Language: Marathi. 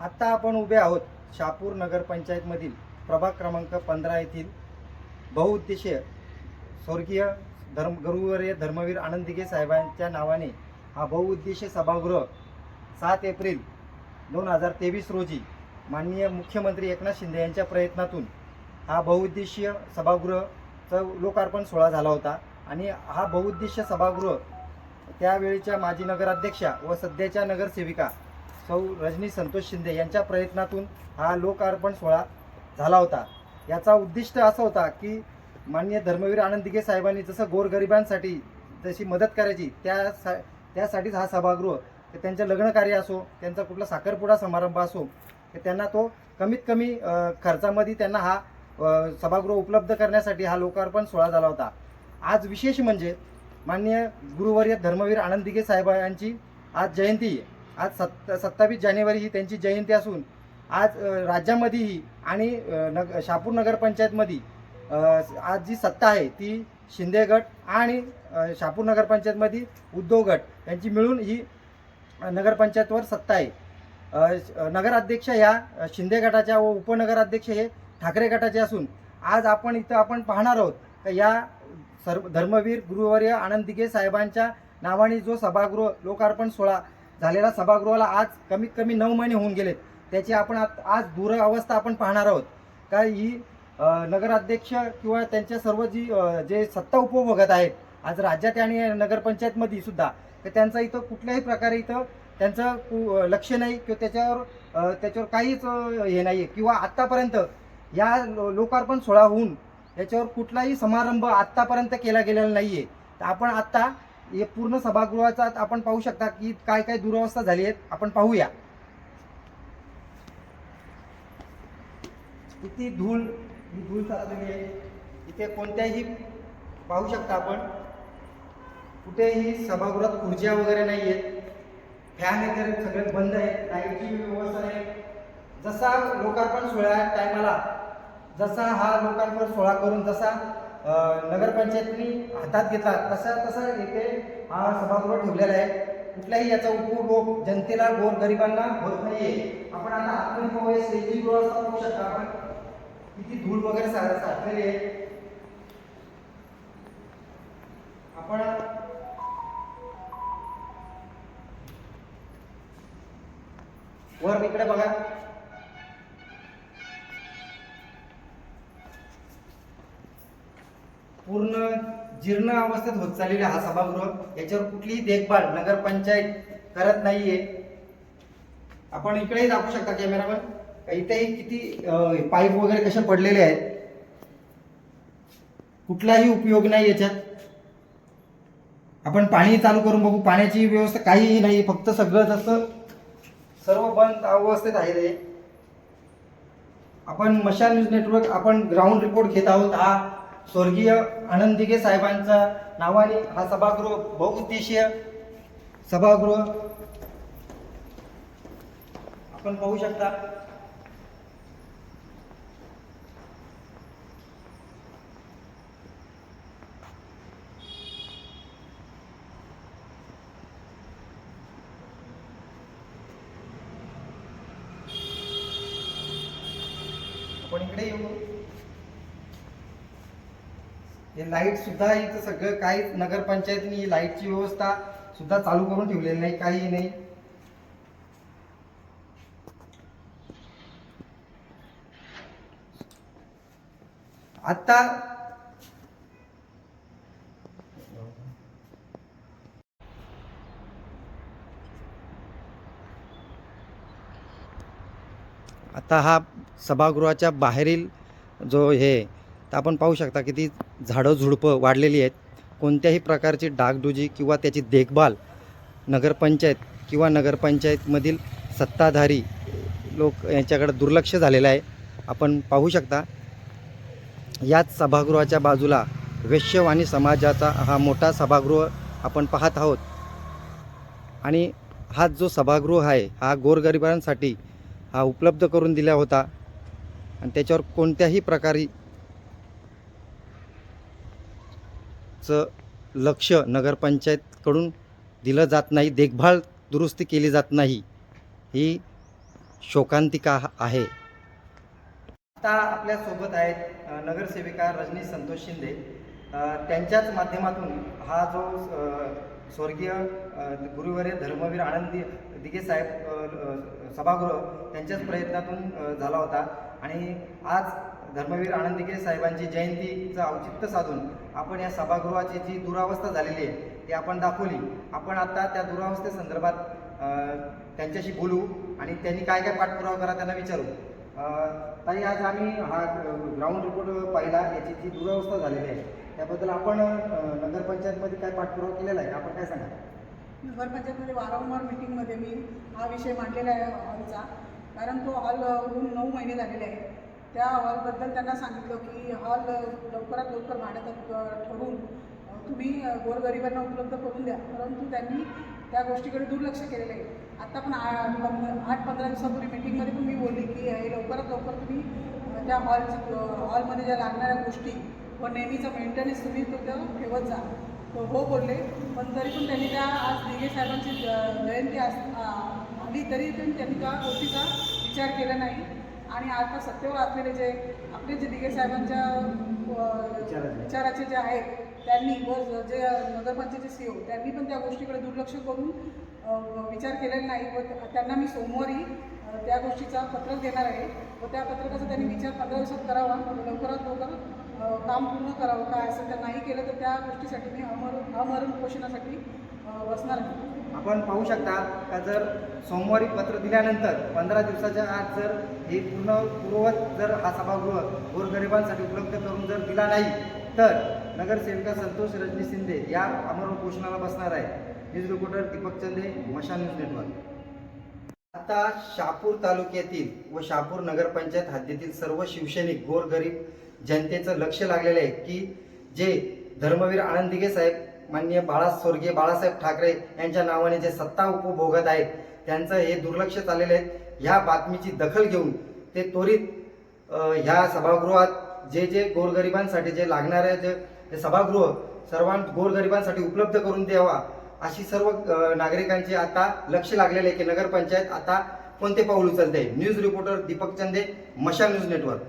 आत्ता आपण उभे आहोत शापूर नगरपंचायतमधील प्रभाग क्रमांक पंधरा येथील बहुउद्देशीय स्वर्गीय धर्म गुरुवर्य धर्मवीर आनंद दिघे साहेबांच्या नावाने हा बहुउद्देशीय सभागृह सात एप्रिल दोन हजार तेवीस रोजी माननीय मुख्यमंत्री एकनाथ शिंदे यांच्या प्रयत्नातून हा बहुउद्देशीय सभागृहचं लोकार्पण सोहळा झाला होता. आणि हा बहुउद्देशीय सभागृह त्यावेळीच्या माजी नगराध्यक्षा व सध्याच्या नगरसेविका सौ रजनी संतोष शिंदे यांच्या प्रयत्नातून हा लोकार्पण सोहळा झाला होता. याचा उद्दिष्ट असा होता की माननीय धर्मवीर आनंद दिघे साहेबांनी जसं गोरगरिबांसाठी जशी मदत करायची त्या सा त्यासाठीच हा सभागृह ते त्यांचं लग्नकार्य असो त्यांचा कुठला साखरपुडा समारंभ असो तर त्यांना तो कमीत कमी खर्चामध्ये त्यांना हा सभागृह उपलब्ध करण्यासाठी हा लोकार्पण सोहळा झाला होता. आज विशेष म्हणजे माननीय गुरुवर्य धर्मवीर आनंद दिघे साहेबांची आज जयंती आहे. आज सत्त सत्तावीस जानेवारी ही त्यांची जयंती असून आज राज्यामध्येही आणि नग शापूर नगरपंचायतमध्ये आज जी सत्ता आहे ती शिंदे गट आणि शापूर नगरपंचायतमध्ये उद्धव गट यांची मिळून ही नगरपंचायतवर सत्ता आहे. नगराध्यक्ष ह्या शिंदे गटाच्या व उपनगराध्यक्ष हे ठाकरे गटाचे असून आज आपण इथं आपण पाहणार आहोत तर या सर्व धर्मवीर गुरुवर्य आनंद दिघे साहेबांच्या नावाने जो सभागृह लोकार्पण सोहळा झालेला सभागृहाला आज कमीत कमी नऊ महिने होऊन गेलेत त्याची आपण आज दूर अवस्था आपण पाहणार आहोत. का ही नगराध्यक्ष किंवा त्यांच्या सर्व जी जे सत्ता उपभोगत आहेत आज राज्यात आणि नगरपंचायतमध्ये सुद्धा तर त्यांचं इथं कुठल्याही प्रकारे इथं त्यांचं कु- लक्ष नाही किंवा त्याच्यावर त्याच्यावर काहीच हे नाही आहे किंवा आत्तापर्यंत या लोकार्पण सोहळा होऊन याच्यावर कुठलाही समारंभ आत्तापर्यंत केला गेलेला नाही आहे तर आपण आत्ता हे पूर्ण सभागृहाचा आपण पाहू शकता की काय काय दुरावस्था झाली आहेत. आपण पाहूया. किती धूळ ही धूळ साचलेली आहे. इथे कोणत्याही पाहू शकता आपण. कुठेही सभागृहात खुर्च्या वगैरे नाही आहेत. फॅन वगैरे सगळे बंद आहेत. लाईटची व्यवस्था नाही. जसा लोकार्पण सोहळ्या टायमाला जसा हा लोकार्पण सोहळा करून जसा नगरपंचायतनी हातात घेतला. तसा तसा इथे हा सभागृह ठेवलेला आहे. कुठलाही याचा उपभोग जनतेला गोर गरिबांना होत नाहीये. आपण आता आपण स्टेजिंग व्यवस्था करू शकता. आपण किती धूळ वगैरे सा- साचलेली आहे. आपण वर इकडे बघा. पूर्ण जीर्ण अवस्थेत होत चाललेला हा सभागृह. याच्यावर कुठलीही देखभाल नगरपंचायत करत नाहीये. आपण इकडेही दाखवू शकता कॅमेरावर इथेही किती पाईप वगैरे कसे पडलेले आहेत. कुठलाही उपयोग नाही याच्यात. आपण पाणी चालू करून बघू. पाण्याची व्यवस्था काहीही नाही. फक्त सगळं जसं सर्व बंद अवस्थेत आहे ते. आपण मशाल न्यूज नेटवर्क आपण ग्राउंड रिपोर्ट घेत आहोत. हा स्वर्गीय आनंद दिघे साहेबांच्या नावाने हा सभागृह बहुउद्देशीय सभागृह. आपण पाहू शकता. आपण इकडे येऊ. हे लाइट सुद्धा इथं सगळं काही नगरपंचायतनी ही लाईटची व्यवस्था सुद्धा चालू करून ठेवलेली नाही काही नाही. आता आता हा सभागृहाच्या बाहेरील जो हे तर आपण पाहू शकता किती झाडं झुडपं वाढलेली आहेत. कोणत्याही प्रकारची डागडुजी किंवा त्याची देखभाल नगरपंचायत किंवा नगरपंचायतमधील सत्ताधारी लोक यांच्याकडे दुर्लक्ष झालेलं आहे. आपण पाहू शकता याच सभागृहाच्या बाजूला वैश्यवाणी समाजाचा हा मोठा सभागृह आपण पाहत आहोत. आणि हा जो सभागृह आहे हा गोरगरिबांसाठी हा उपलब्ध करून दिला होता. आणि त्याच्यावर कोणत्याही प्रकारे चं लक्ष नगरपंचायतकडून दिलं जात नाही देखभाल दुरुस्ती केली जात नाही ही शोकांतिका आहे. आता आपल्यासोबत आहेत नगरसेविका रजनी संतोष शिंदे. त्यांच्याच माध्यमातून हा जो स्वर्गीय गुरुवर्य धर्मवीर आनंदी दिगे साहेब सभागृह त्यांच्याच प्रयत्नातून झाला होता. आणि आज धर्मवीर आनंद साहेबांची जयंतीचं औचित्य साधून आपण या सभागृहाची जी दुरावस्था झालेली आहे ती आपण दाखवली. आपण आता त्या दुरावस्थेसंदर्भात त्यांच्याशी बोलू आणि त्यांनी काय काय पाठपुरावा करा त्यांना विचारू. ताई आज आम्ही हा ग्राउंड रिपोर्ट पाहिला याची जी दुरावस्था झालेली आहे त्याबद्दल आपण नगरपंचायतमध्ये काय पाठपुरावा केलेला आहे? आपण काय सांगा नगरपंचायतमध्ये वारंवार मिटिंगमध्ये मी हा विषय मांडलेला आहे हॉलचा. कारण तो हॉल होऊन नऊ महिने झालेले आहे. त्या हॉलबद्दल त्यांना सांगितलं की हॉल लवकरात लवकर भाड्यात अ, ठरवून तुम्ही गोरगरिबांना उपलब्ध करून द्या. परंतु त्यांनी त्या गोष्टीकडे दुर्लक्ष केलेलं आहे. आत्ता पण आ- आठ पंधरा दिवसापूर्वी मिटिंगमध्ये पण मी बोलली की हे लवकरात लवकर तुम्ही त्या हॉलची हॉलमध्ये ज्या लागणाऱ्या गोष्टी व नेहमीचा मेंटेनन्स तुम्ही तिथं ठेवत जा. तो हो बोलले पण तरी पण त्यांनी त्या आज दिगे साहेबांची ज- जयंती आली तरी पण त्यांनी त्या गोष्टीचा विचार केला नाही. आणि आता सत्तेवर असलेले जे आपले जे दिघे साहेबांच्या विचाराचे. जे आहेत त्यांनी व ज- जे नगरपंचायतचे सी ओ त्यांनी पण त्या गोष्टीकडे दुर्लक्ष करून विचार केलेला नाही. व त्या- त्यांना मी सोमवारी त्या गोष्टीचा पत्रक देणार आहे. व त्या पत्रकाचा त्यांनी विचार पंधरा दिवसात करावा. लवकरात लवकर काम पूर्ण करावं. काय असं तर नाही केलं तर त्या गोष्टीसाठी मी अमर अमरण उपोषणासाठी बसणार आहे. आपण पाहू शकता का जर सोमवारी पत्र दिल्यानंतर पंधरा दिवसाच्या आत जर हे पूर्ण पूर्ववत जर हा सभागृह गोरगरिबांसाठी उपलब्ध करून जर दिला नाही तर नगरसेविका संतोष रजनी शिंदे या अमर उपोषणाला बसणार आहे. न्यूज रिपोर्टर दीपक चंदे मशान न्यूज नेटवर्क. आता शापूर तालुक्यातील व शापूर नगरपंचायत हद्दीतील सर्व शिवसैनिक गोरगरीब जनतेचं लक्ष लागलेलं आहे की जे धर्मवीर आनंदिगे साहेब माननीय बाळा स्वर्गीय बाळासाहेब ठाकरे यांच्या नावाने जे सत्ता उपभोगत आहेत त्यांचं हे दुर्लक्ष चाललेलं आहे. ह्या बातमीची दखल घेऊन ते त्वरित ह्या सभागृहात जे जे गोरगरिबांसाठी जे लागणारे जे जे सभागृह सर्वां गोरगरिबांसाठी उपलब्ध करून द्यावा अशी सर्व नागरिकांचे आता लक्ष लागलेले आहे की नगरपंचायत आता कोणते पाऊल उचलते? न्यूज रिपोर्टर दीपक चंदे मशाल न्यूज नेटवर्क.